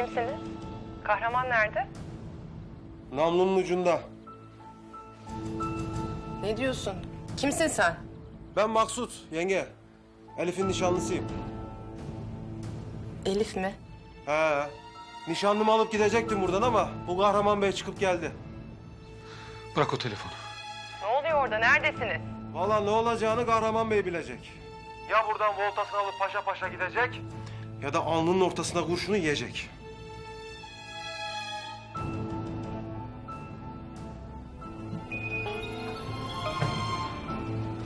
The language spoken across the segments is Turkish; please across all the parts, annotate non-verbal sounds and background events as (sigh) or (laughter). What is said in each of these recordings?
Kimsiniz? Kahraman nerede? Namlunun ucunda. Ne diyorsun? Kimsin sen? Ben Maksut, yenge. Elif'in nişanlısıyım. Elif mi? He. Nişanlımı alıp gidecektim buradan ama bu kahraman bey çıkıp geldi. Bırak o telefonu. Ne oluyor orada? Neredesiniz? Vallahi ne olacağını kahraman bey bilecek. Ya buradan voltasını alıp paşa paşa gidecek ya da alnının ortasına kurşunu yiyecek.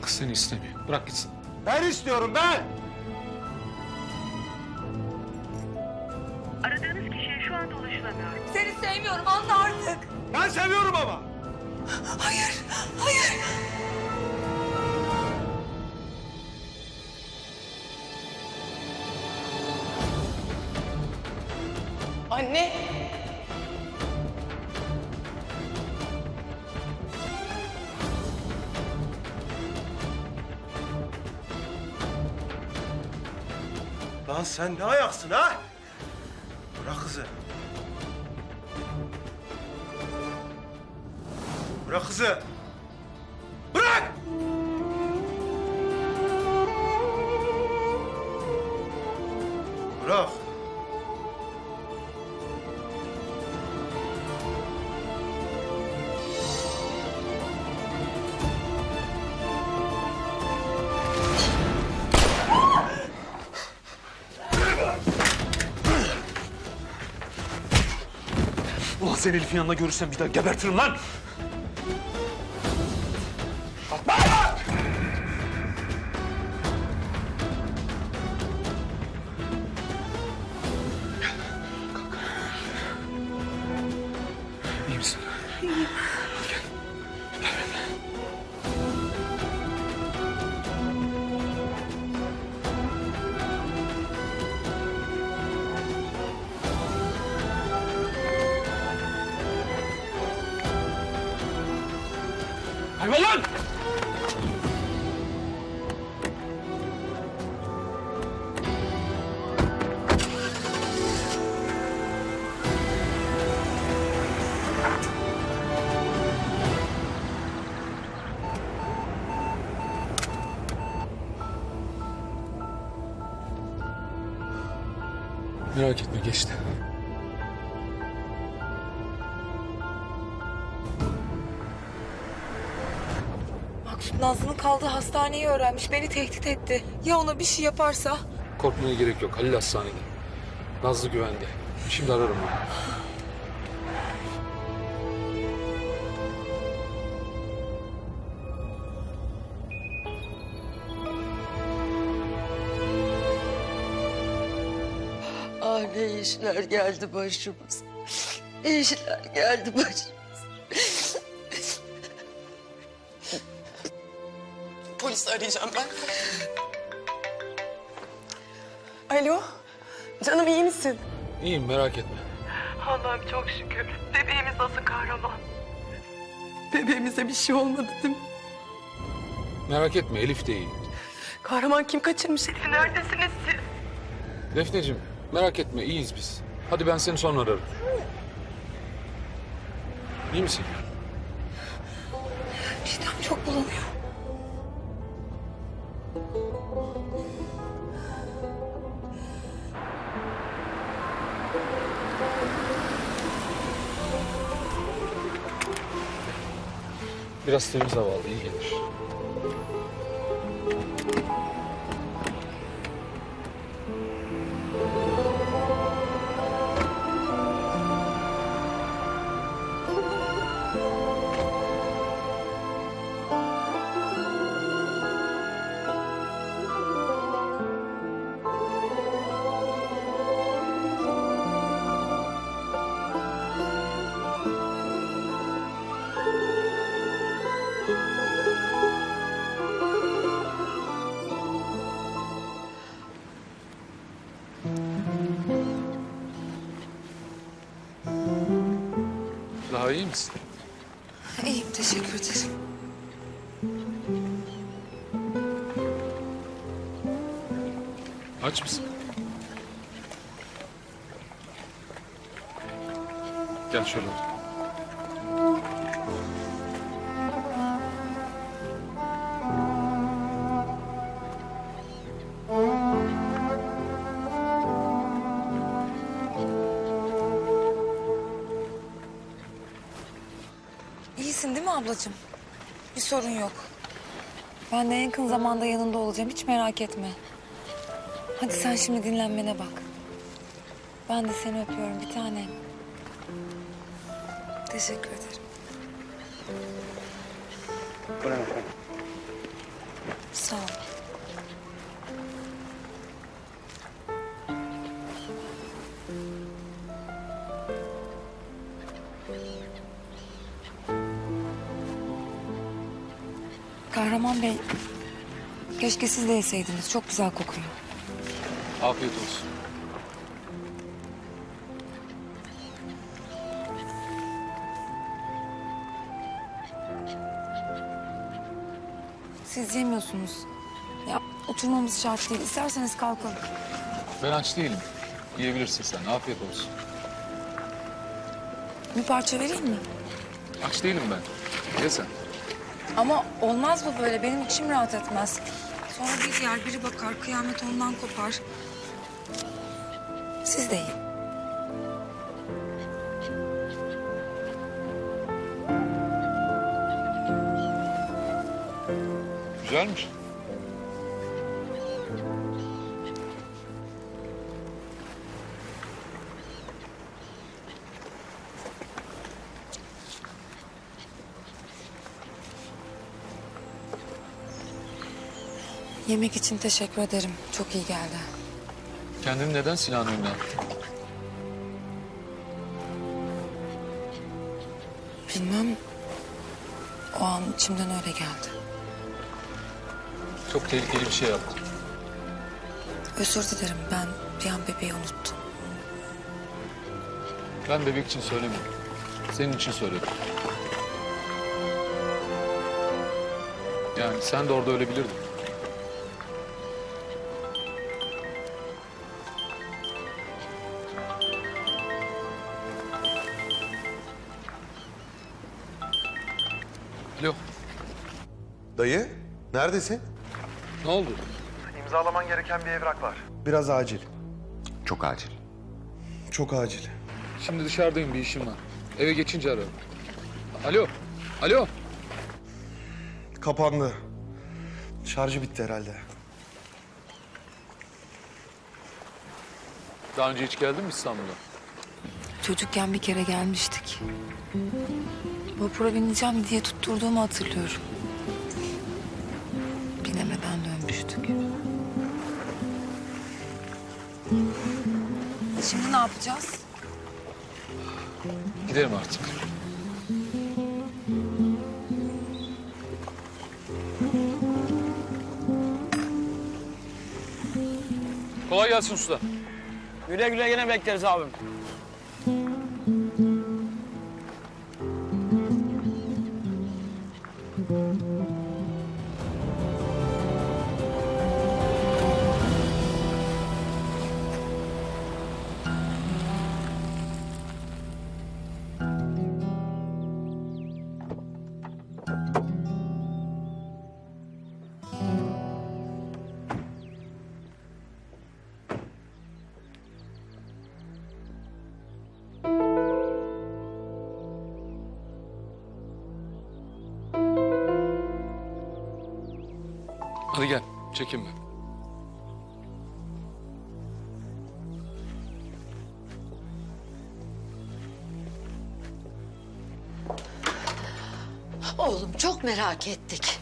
Kız seni istemiyor. Bırak gitsin. Ben istiyorum ben. Aradığınız kişiye şu anda ulaşılamıyor. Seni sevmiyorum anla artık. Ben seviyorum ama. Hayır, hayır. Lan sen ne ayaksın ha? Bırak kızı. Bırak kızı. Bırak! Bırak. Ulan seni Elif'in yanında görürsem bir daha gebertirim lan. Hayvan lan! Hastaneyi öğrenmiş. Beni tehdit etti. Ya ona bir şey yaparsa? Korkmaya gerek yok. Halil hastanede. Nazlı güvende. Şimdi ararım onu. Ah ne işler geldi başımıza. İşler geldi başımıza. Polis arayacağım ben. Alo. Canım iyi misin? İyiyim merak etme. Allah'ım çok şükür. Bebeğimiz nasıl kahraman? Bebeğimize bir şey olmadı değil mi? Merak etme Elif de iyi. Kahraman kim kaçırmış Elif'i? Neredesiniz siz? Defneciğim merak etme iyiyiz biz. Hadi ben seni sonra ararım. İyi misin? Midem çok bulanıyor. Biraz temiz hava al iyi gelir. iyi misin? İyiyim, teşekkür ederim. Aç mısın? Gel şöyle otur. İyisin değil mi ablacığım? Bir sorun yok. Ben de en yakın zamanda yanında olacağım. Hiç merak etme. Hadi sen şimdi dinlenmene bak. Ben de seni öpüyorum bir tanem. Teşekkür ederim. Sağ ol. Bey, keşke siz de yeseydiniz. Çok güzel kokuyor. Afiyet olsun. Siz yemiyorsunuz. Ya oturmamız şart değil. İsterseniz kalkalım. Ben aç değilim. Yiyebilirsin sen. Afiyet olsun. Bir parça vereyim mi? Aç değilim ben. Ye sen. Ama olmaz bu böyle. Benim içim rahat etmez. Sonra bir yer biri bakar, kıyamet ondan kopar. Siz de yiyin. Güzelmiş. Yemek için teşekkür ederim. Çok iyi geldi. Kendini neden silahın önüne attın? Bilmem. O an içimden öyle geldi. Çok tehlikeli bir şey yaptın. Özür dilerim. Ben bir an bebeği unuttum. Ben bebek için söylemiyorum. Senin için söyledim. Yani sen de orada ölebilirdin. Dayı, neredesin? ne oldu? İmzalaman gereken bir evrak var. Biraz acil. Çok acil. Çok acil. Şimdi dışarıdayım, bir işim var. Eve geçince ararım. Alo, alo. Kapandı. Şarjı bitti herhalde. Daha önce hiç geldin mi İstanbul'a? Çocukken bir kere gelmiştik. Vapura bineceğim diye tutturduğumu hatırlıyorum. Yapacağız? Gidelim artık. Kolay gelsin usta. Güle güle yine bekleriz abim. Hadi gel, çekinme. Oğlum çok merak ettik.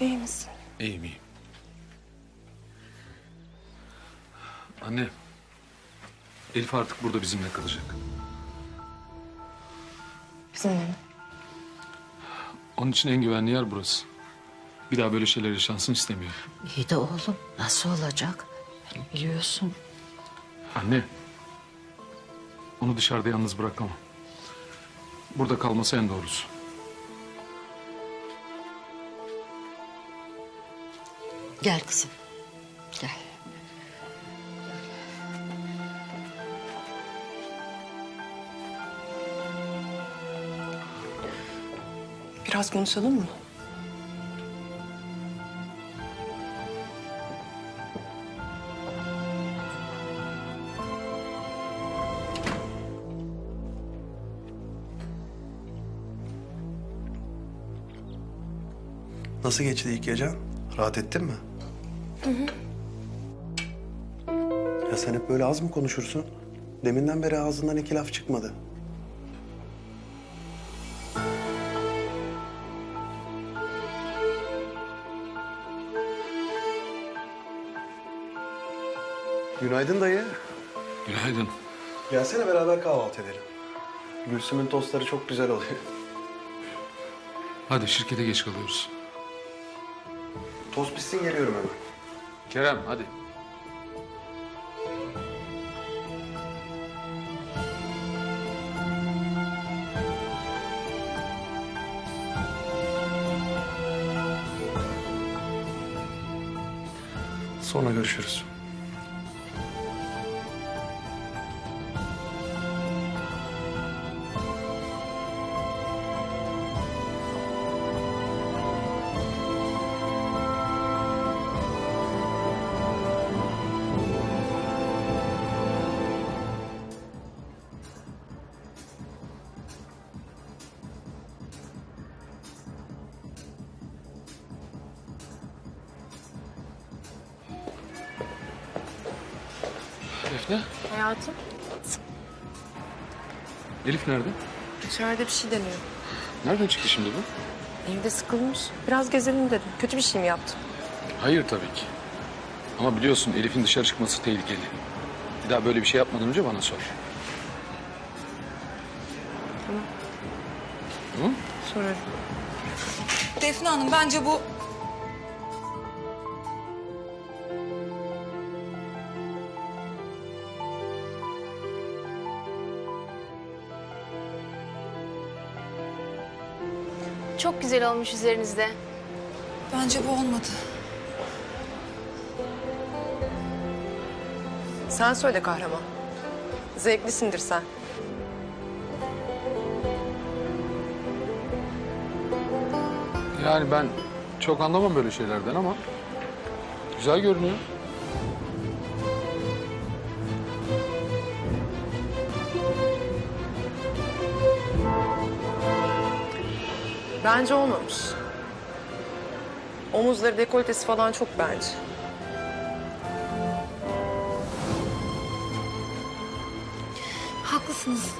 İyi misin? İyiyim, iyiyim. Anne, Elif artık burada bizimle kalacak. Bizimle mi? Onun için en güvenli yer burası. Bir daha böyle şeyler yaşansın istemiyorum. İyi de oğlum nasıl olacak? Biliyorsun. Anne, onu dışarıda yalnız bırakamam. Burada kalması en doğrusu. Gel kızım. Biraz konuşalım mı? Nasıl geçti ilk gecen? Rahat ettin mi? Hı hı. Ya sen hep böyle az mı konuşursun? Deminden beri ağzından iki laf çıkmadı. Günaydın dayı. Günaydın. Gelsene beraber kahvaltı edelim. Gülsüm'ün tostları çok güzel oluyor. Hadi şirkete geç kalıyoruz. Tost bitsin geliyorum hemen. Kerem hadi. Sonra görüşürüz. Elif nerede? içeride bir şey deniyor. Nereden çıktı şimdi bu? Evde sıkılmış. Biraz gezelim dedim. Kötü bir şey mi yaptım? Hayır tabii ki. Ama biliyorsun Elif'in dışarı çıkması tehlikeli. Bir daha böyle bir şey yapmadan önce bana sor. Tamam. Sorarım. Defne Hanım bence bu... güzel olmuş üzerinizde. Bence bu olmadı. Sen söyle kahraman. Zevklisindir sen. Yani ben çok anlamam böyle şeylerden ama güzel görünüyor. Bence olmamış. Omuzları, dekoltesi falan çok bence. Haklısınız.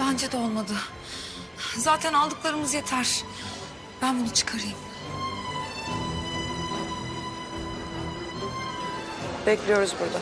Bence de olmadı. Zaten aldıklarımız yeter. Ben bunu çıkarayım. Bekliyoruz burada.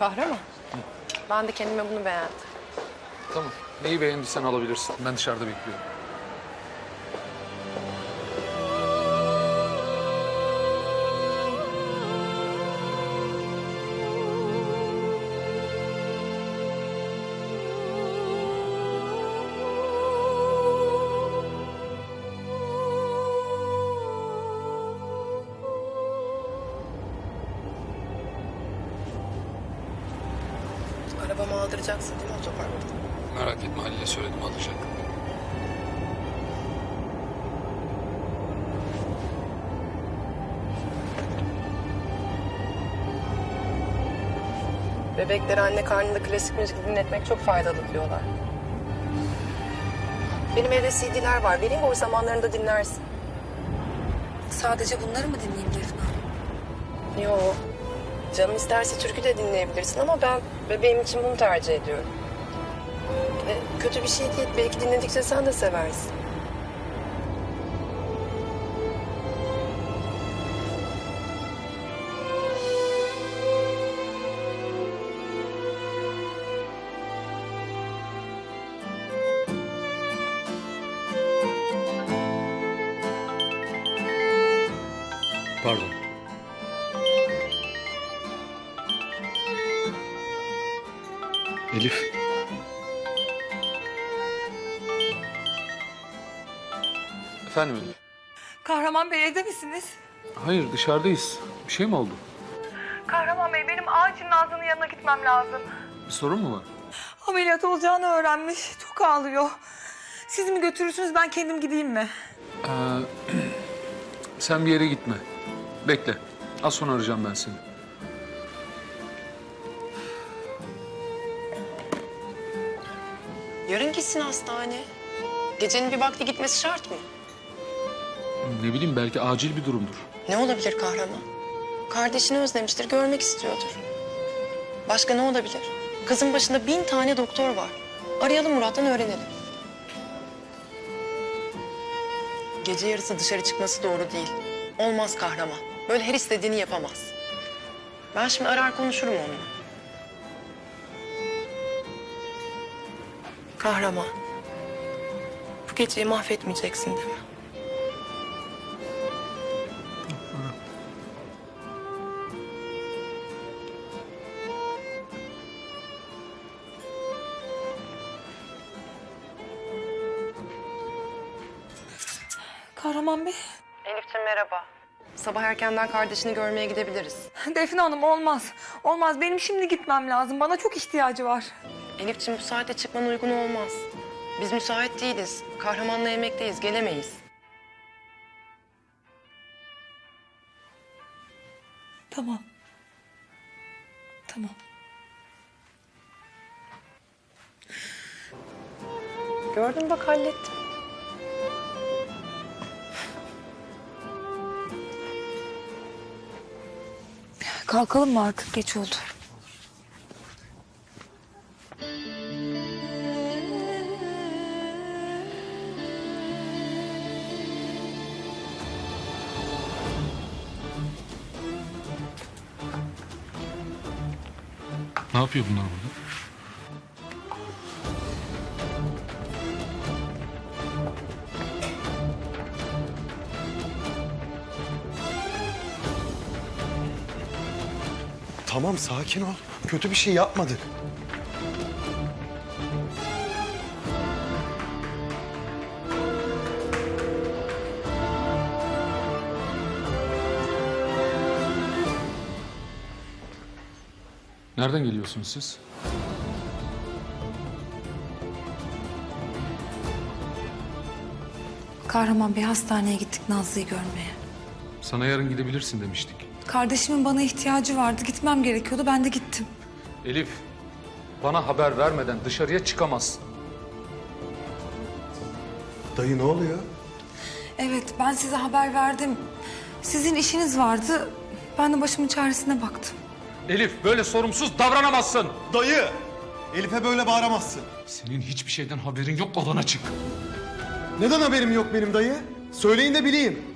Kahraman. Ben de kendime bunu beğendim. Tamam. Neyi beğendiysen alabilirsin. Ben dışarıda bekliyorum. Aldıracaksın değil mi otoparkta? Merak etme Halil'e söyledim alacak. Bebekleri anne karnında klasik müzik dinletmek çok faydalı diyorlar. Benim evde CD'ler var. Vereyim boş zamanlarında dinlersin. Sadece bunları mı dinleyeyim Defne? Yo. Canım isterse türkü de dinleyebilirsin ama ben bebeğim için bunu tercih ediyorum. E, kötü bir şey değil. Belki dinledikçe sen de seversin. Efendim Elif? Kahraman Bey evde misiniz? Hayır dışarıdayız. Bir şey mi oldu? Kahraman Bey benim acil Nazlı'nın yanına gitmem lazım. Bir sorun mu var? Ameliyat olacağını öğrenmiş. Çok ağlıyor. Siz mi götürürsünüz ben kendim gideyim mi? Ee, (clears throat) sen bir yere gitme. Bekle. Az sonra arayacağım ben seni. Yarın gitsin hastane. Gecenin bir vakti gitmesi şart mı? Ne bileyim belki acil bir durumdur. Ne olabilir kahraman? Kardeşini özlemiştir, görmek istiyordur. Başka ne olabilir? Kızın başında bin tane doktor var. Arayalım Murat'tan öğrenelim. Gece yarısı dışarı çıkması doğru değil. Olmaz kahraman. Böyle her istediğini yapamaz. Ben şimdi arar konuşurum onunla. Kahraman. Bu geceyi mahvetmeyeceksin değil mi? Sabah erkenden kardeşini görmeye gidebiliriz. Defne Hanım olmaz. Olmaz. Benim şimdi gitmem lazım. Bana çok ihtiyacı var. Elif'ciğim bu saatte çıkman uygun olmaz. Biz müsait değiliz. Kahramanla yemekteyiz, gelemeyiz. Tamam. Tamam. Gördün bak hallettim. Kalkalım mı artık? Geç oldu. Ne yapıyor bunlar burada? Tamam sakin ol. Kötü bir şey yapmadık. Nereden geliyorsunuz siz? Kahraman Bey hastaneye gittik Nazlı'yı görmeye. Sana yarın gidebilirsin demiştik. Kardeşimin bana ihtiyacı vardı. Gitmem gerekiyordu. Ben de gittim. Elif, bana haber vermeden dışarıya çıkamazsın. Dayı ne oluyor? Evet ben size haber verdim. Sizin işiniz vardı. Ben de başımın çaresine baktım. Elif, böyle sorumsuz davranamazsın. Dayı! Elif'e böyle bağıramazsın. Senin hiçbir şeyden haberin yok, odana çık. Neden haberim yok benim dayı? Söyleyin de bileyim.